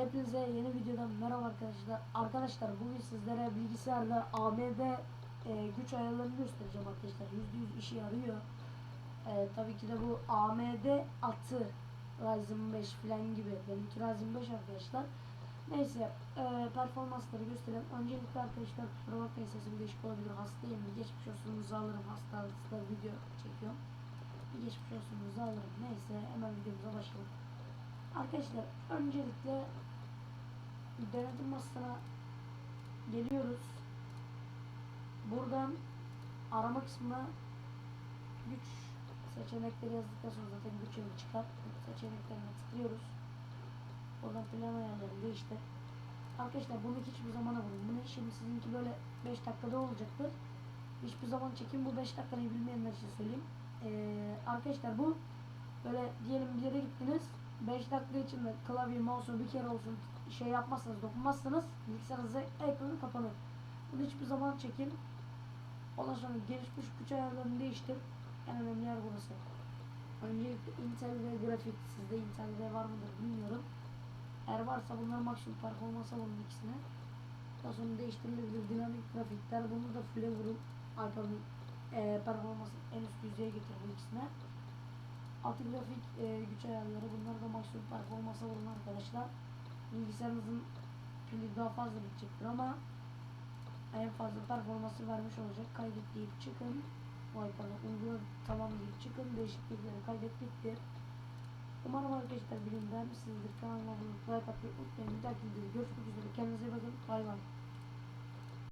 Hepinize yeni videodan merhaba arkadaşlar. Arkadaşlar bugün sizlere bilgisayarda AMD e, güç ayarlarını göstereceğim arkadaşlar. %100 işe yarıyor. E, tabii ki de bu AMD atı Ryzen 5 falan gibi. Benimki Ryzen 5 arkadaşlar. Neyse e, performansları gösterelim. Öncelikle arkadaşlar kusura bakmayın sesim değişik olabilir. Hastayım. Bir geçmiş olsunuzu alırım. Hasta hasta video çekiyorum. Bir geçmiş olsunuzu alırım. Neyse hemen videomuza başlayalım. Arkadaşlar öncelikle denetim masasına geliyoruz. Buradan arama kısmına güç seçenekleri yazdıktan sonra zaten güç yolu çıkar. Seçeneklerine tıklıyoruz. Buradan plan ayarlarını değiştir. Arkadaşlar bunu hiçbir zamana vurun. Bunu şimdi sizinki böyle 5 dakikada olacaktır. Hiçbir zaman çekin bu 5 dakikayı bilmeyenler için söyleyeyim. Ee, arkadaşlar bu böyle diyelim bir yere gittiniz 5 dakika içinde klavye, mouse'u bir kere olsun şey yapmazsanız, dokunmazsanız bilgisayarınızda ekranı kapanır. Bunu hiçbir zaman çekin. Ondan sonra gelişmiş güç ayarlarını değiştir. En önemli yer burası. Öncelikle Intel ve grafik. Sizde Intel ve var mıdır bilmiyorum. Eğer varsa bunlar maksimum performansa vurun ikisine. Daha sonra değiştirilebilir dinamik grafikler. Bunu da full'e vurun. Ay pardon. E, performansı en üst düzeye getir bu ikisine. Altı grafik e, güç ayarları bunlar da maksimum performansa vurun arkadaşlar. Bilgisayarınızın pili daha fazla bitecektir ama en fazla performansı vermiş olacak. Kaydet deyip çıkın. Vay pardon uygula tamam deyip çıkın. Değişiklikleri kaydet bitti. Umarım arkadaşlar bilim beğenmişsinizdir. Kanalıma abone olup like unutmayın. Bir dahaki videoda görüşmek üzere. Kendinize iyi bakın. Bay bay.